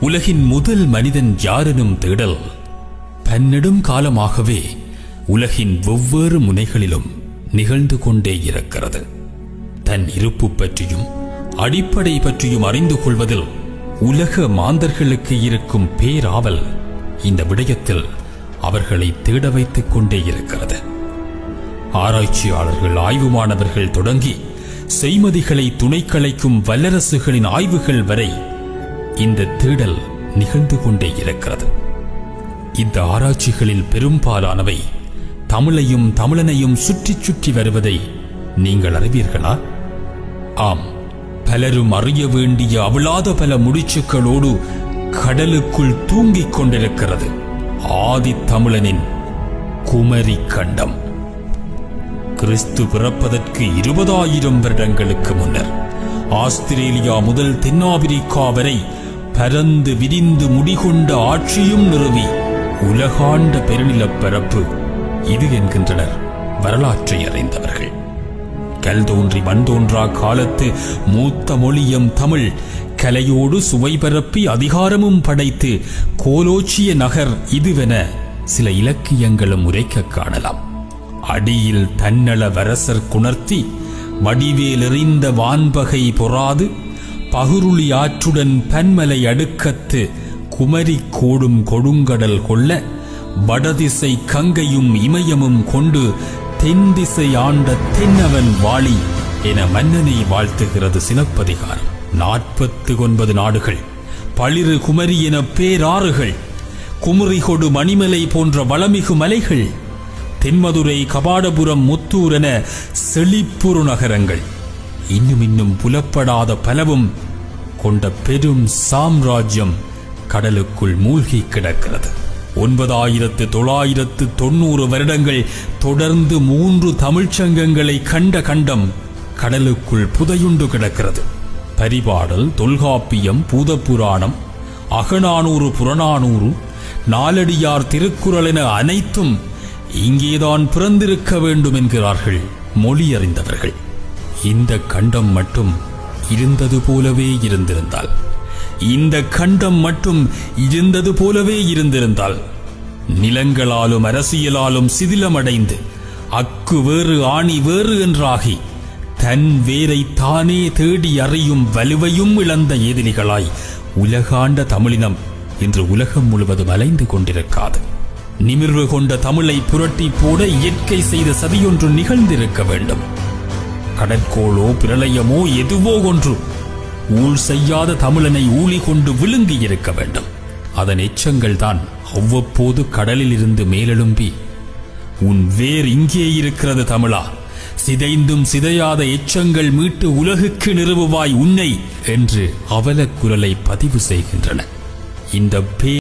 உலகின் முதல் மனிதன் யாரெனும் தேடல். பன்னெடும் காலமாகவே உலகின் வெவ்வேறு முனைகளிலும் நிகழ்ந்து கொண்டே இருக்கிறது. தன் இருப்பு பற்றியும் அடிப்படை பற்றியும் அறிந்து கொள்வதில் உலக மாந்தர்களுக்கு இருக்கும் பேராவல் இந்த விடயத்தில் அவர்களை தேட வைத்துக் கொண்டே இருக்கிறது. ஆராய்ச்சியாளர்கள் ஆய்வு மாணவர்கள் தொடங்கி செய்மதிகளை துணைக்கலைக்கும் வல்லரசுகளின் ஆய்வுகள் வரை இந்த தேடல் நிகழ்ந்து கொண்டே இருக்கிறது. இந்த ஆராய்ச்சிகளில் பெரும்பாலானவை தமிழையும் தமிழனையும் சுற்றி சுற்றி வருவதை நீங்கள் அறிவீர்களா? ஆம் பலரும் அறிய வேண்டிய அவிழாத பல முடிச்சுக்களோடு கடலுக்குள் தூங்கிக் கொண்டிருக்கிறது ஆதி தமிழனின் குமரி கண்டம். கிறிஸ்து பிறப்பதற்கு இருபதாயிரம் வருடங்களுக்கு முன்னர் ஆஸ்திரேலியா முதல் தென்னாப்பிரிக்கா வரை பரந்து விரிந்து முடிகொண்ட ஆட்சியும் நிறுவி உலகாண்ட பெருநிலப்பரப்பு இது என்கின்றனர். வரலாற்றை அறிந்தவர்கள். கல் தோன்றி மண் தோன்றா காலத்து மூத்த மொழியம் தமிழ். கலையோடு சுவை பரப்பி அதிகாரமும் படைத்து கோலோச்சிய நகர் இதுவென சில இலக்கியங்களும் உரைக்கக் காணலாம். அடியில் தன்னள வரசர் குணர்த்தி வடிவேலெறிந்த வான்பகை பொறாது பகுருளி ஆற்றுடன் பன்மலை அடுக்கத்து குமரி கோடும் கொடுங்கடல் கொள்ள வடதிசை கங்கையும் இமயமும் கொண்டு தென்திசை ஆண்ட தென்னவன் வாளி என மன்னனை வாழ்த்துகிறது சிலப்பதிகாரம். நாற்பத்து ஒன்பது நாடுகள் பளிரு குமரி என பேராறுகள் குமரிகொடு மணிமலை போன்ற வளமிகு மலைகள் தென்மதுரை கபாடபுரம் முத்தூர் என செழிப்புறு நகரங்கள். இன்னும் இன்னும் புலப்படாத பலவும் கொண்ட பெரும் சாம்ராஜ்யம் கடலுக்குள் மூழ்கி கிடக்கிறது. ஒன்பதாயிரத்து தொள்ளாயிரத்து தொண்ணூறு வருடங்கள் தொடர்ந்து மூன்று தமிழ்ச்சங்கங்களை கண்ட கண்டம் கடலுக்குள் புதையுண்டு கிடக்கிறது. பரிபாடல் தொல்காப்பியம் பூதப்புராணம் அகநானூறு புறநானூறு நாலடியார் திருக்குறள் என அனைத்தும் இங்கேதான் பிறந்திருக்க வேண்டும் என்கிறார்கள் மொழி அறிந்தவர்கள் இந்த கண்டம் மட்டும் இருந்தது போலவே இருந்திருந்தால். இந்த கண்டம் மட்டும் இருந்தது போலவே இருந்திருந்தால். நிலங்களாலும் அரசியலாலும் சிதிலமடைந்து அக்கு வேறு ஆணி வேறு என்றாகி தன் வேரை தானே தேடி அறியும் வலுவையும் இழந்த எதிரிகளாய் உலகாண்ட தமிழினம் இன்று உலகம் முழுவதும் அலைந்து கொண்டிருக்காது. நிமிர்வு கொண்ட தமிழை புரட்டி போட இயற்கை செய்த சதியொன்று நிகழ்ந்திருக்க வேண்டும். கடற்கோளோ பிரளயமோ எதுவோ ஒன்று. ஊழ் செய்யாத தமிழனை ஊழி கொண்டு விழுங்கி இருக்க வேண்டும். அதன் எச்சங்கள் தான் அவ்வப்போது கடலில் இருந்து மேலெழும்பி உன் வேர் இங்கே இருக்கிறது தமிழா. சிதைந்தும் சிதையாத எச்சங்கள் மீட்டு உலகுக்கு நிறுவுவாய் உன்னை என்று அவலக்குரலை பதிவு செய்கின்றன. இந்த பே